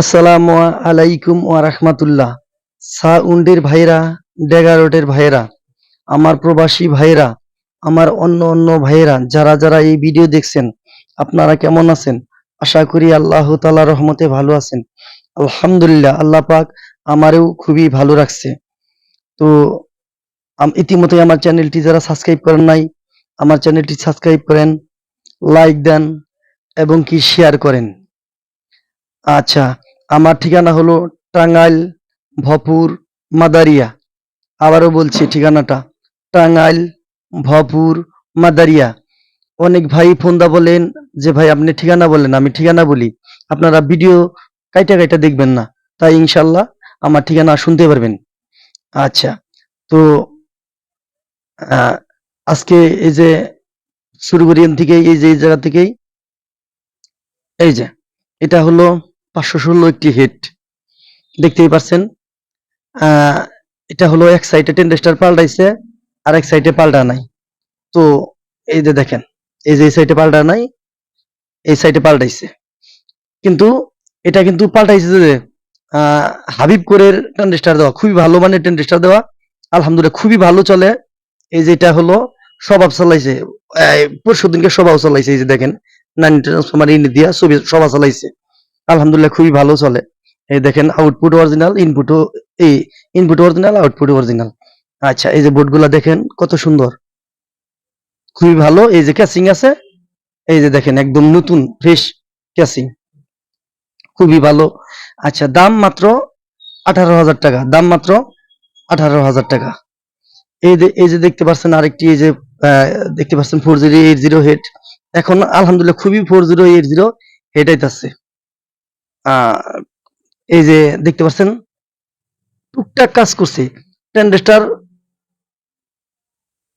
আসসালামু আলাইকুম ওয়া রাহমাতুল্লাহ। সাউন্ডের ভাইরা ডেগারোটের ভাইরা, আমার প্রবাসী ভাইরা, আমার অন্য অন্য ভাইরা যারা যারা এই ভিডিও দেখছেন, আপনারা কেমন আছেন? আশা করি আল্লাহ তাআলা রহমতে ভালো আছেন। আলহামদুলিল্লাহ, আল্লাহ পাক আমারও খুবই ভালো রাখছে। তো ইতিমধ্যে আমার চ্যানেলটি যারা সাবস্ক্রাইব করেন নাই, আমার চ্যানেলটি সাবস্ক্রাইব করেন, লাইক দেন এবং কি শেয়ার করেন। আচ্ছা আমার ঠিকানা হলো টাঙ্গাইল, ভপুর, মাদারিয়া। আবারও বলছি ঠিকানাটা, টাঙ্গাইল, ভপুর, মাদারিয়া। অনেক ভাই ফোনদা বলেন যে, ভাই, আপনি ঠিকানা বলেন, আমি ঠিকানা বলি। আপনারা ভিডিও কাইটা কাইটা দেখবেন না। তাই ইনশাল্লাহ আমার ঠিকানা শুনতে পারবেন। আচ্ছা তো আজকে এই যে শুরু থেকে, এই যে, এই জায়গা থেকেই। এই যে, এটা হলো পাঁচশো ষোলো একটি হিট দেখতেই পাচ্ছেন আহ, এটা হলো এক সাইডে টেন্ডেস্টার পাল্টাইছে আর এক সাইডে পাল্টা নাই। তো এই যে দেখেন এই যে এই সাইডে পাল্টা নাই এই সাইডে পাল্টাইছে। কিন্তু এটা কিন্তু পাল্টাইছে যে হাবিব কোরের টেন্ডেস্টার দেওয়া খুবই ভালো মানের টেন্ডেস্টার দেওয়া আলহামদুলিল্লাহ খুবই ভালো চলে। এই যে এটা হলো স্বভাব চালাইছে পরশু দিনকে স্বভাব চালাইছে এই যে দেখেন নাইন ট্রান্সফরমার ইন দিয়া ছবি সভা চালাইছে। আলহামদুলিল্লাহ খুবই ভালো চলে। এই দেখেন আউটপুট অরিজিনাল ইনপুটও এই ইনপুট অরিজিনাল আউটপুট অরিজিনাল আচ্ছা এই যে বোর্ডগুলা দেখেন কত সুন্দর। খুবই ভালো, এই যে ক্যাসিং আছে, এই যে দেখেন একদম নতুন ফ্রেশ ক্যাসিং খুবই ভালো। আচ্ছা দাম মাত্র আঠারো হাজার টাকা, দাম মাত্র আঠারো হাজার টাকা। এই যে এই যে দেখতে পাচ্ছেন আরেকটি, এই যে দেখতে পাচ্ছেন four zero eight zero head এখন আলহামদুলিল্লাহ খুবই four zero eight zero head আইতাছে। এই যে দেখতে পাচ্ছেন, টুকটাক কাজ করছে। টেন্ডেস্টার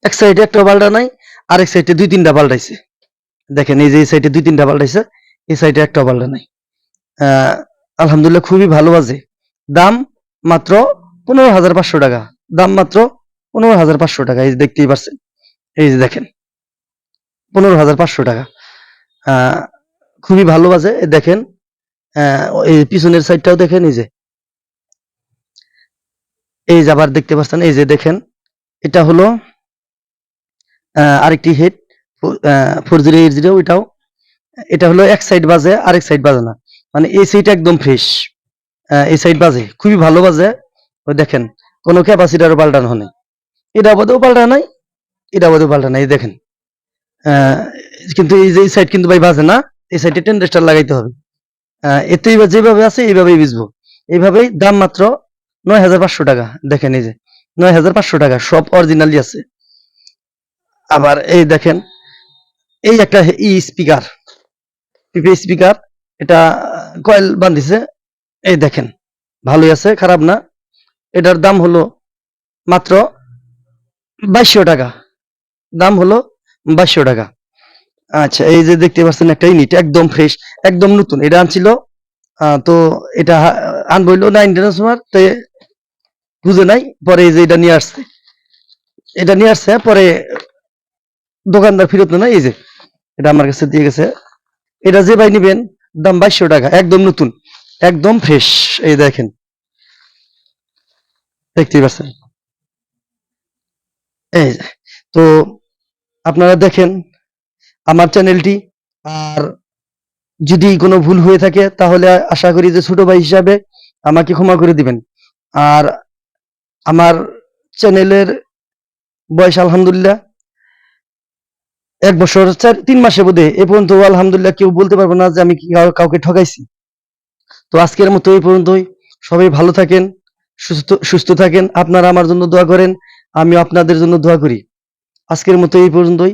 এক সাইডে একটা পাল্টা নাই, আরেক সাইডে দুই তিনটা পাল্টাইছে দেখেন, এই যে এই সাইডে দুই তিনটা পাল্টাইছে এই সাইডে একটা পাল্টা নাই। আলহামদুলিল্লাহ খুবই ভালো বাজে দাম মাত্র পনেরো হাজার পাঁচশো টাকা। দাম মাত্র পনেরো হাজার পাঁচশো টাকা, এই যে দেখতেই পাচ্ছেন এই যে দেখেন, পনেরো হাজার পাঁচশো টাকা। খুবই ভালো এই দেখেন পিছনের সাইডটাও দেখেন, এই যে। এই যে আবার দেখতে পাচ্ছেন, এই যে দেখেন, এটা হলো আরেকটি head four zero eight zero ওইটাও, এটা হলো এক সাইড বাজে, আরেক সাইড বাজে না। মানে এই সাইড একদম ফ্রেশ এই সাইড বাজে, খুবই ভালো বাজে। ওই দেখেন, কোনো ক্যাপাসিটারও পাল্টানো নেই। এটা আবাদেও পাল্টা নাই, এটা আবাদেও পাল্টা নাই দেখেন। কিন্তু এই যে এই সাইড কিন্তু ভাই বাজে না, এই সাইডে টেন্ডেস্টার লাগাইতে হবে। এতেই বা যেভাবে আছে, এইভাবেই বিজবো এইভাবেই দাম মাত্র নয় হাজার পাঁচশো টাকা। দেখেন এই যে, নয় হাজার পাঁচশো টাকা, সব অরিজিনালি আছে। আবার এই দেখেন, এই একটা ই স্পিকার পিপি স্পিকার এটা কয়েল বান্ধিছে। এই দেখেন, ভালোই আছে, খারাপ না। এটার দাম হলো মাত্র বাইশশো টাকা। দাম হলো বাইশশো টাকা। আচ্ছা এই যে দেখতে পাচ্ছেন একটা ইউনিট একদম ফ্রেশ একদম নতুন। এটা আনছিল তো এটা আনব হইল না ইন্টারন্যাশনাল তো বুঝে নাই, পরে এই যে এটা নিয়ে আসছে। এটা নিয়ে আসছে, পরে দোকানদার ফেরত না, এই যে এটা আমার কাছে দিয়ে গেছে। এটা যে ভাই নিবেন, দাম বাইশশো টাকা, একদম নতুন, একদম ফ্রেশ এই দেখেন। দেখতেই পাচ্ছেন। এই তো আপনারা দেখেন আমার চ্যানেলটি আর যদি কোনো ভুল হয়ে থাকে, তাহলে আশা করি যে ছোট ভাই হিসাবে আমাকে ক্ষমা করে দিবেন। আর আমার চ্যানেলের বয়স আলহামদুলিল্লাহ এক বছর চার, তিন মাসে বোধে এ পর্যন্ত আলহামদুলিল্লাহ কেউ বলতে পারব না যে আমি কাউকে ঠকাইছি। তো আজকের মতো এই পর্যন্তই। সবাই ভালো থাকেন, সুস্থ সুস্থ থাকেন, আপনারা আমার জন্য দোয়া করেন আমি আপনাদের জন্য দোয়া করি। আজকের মতো এই পর্যন্তই।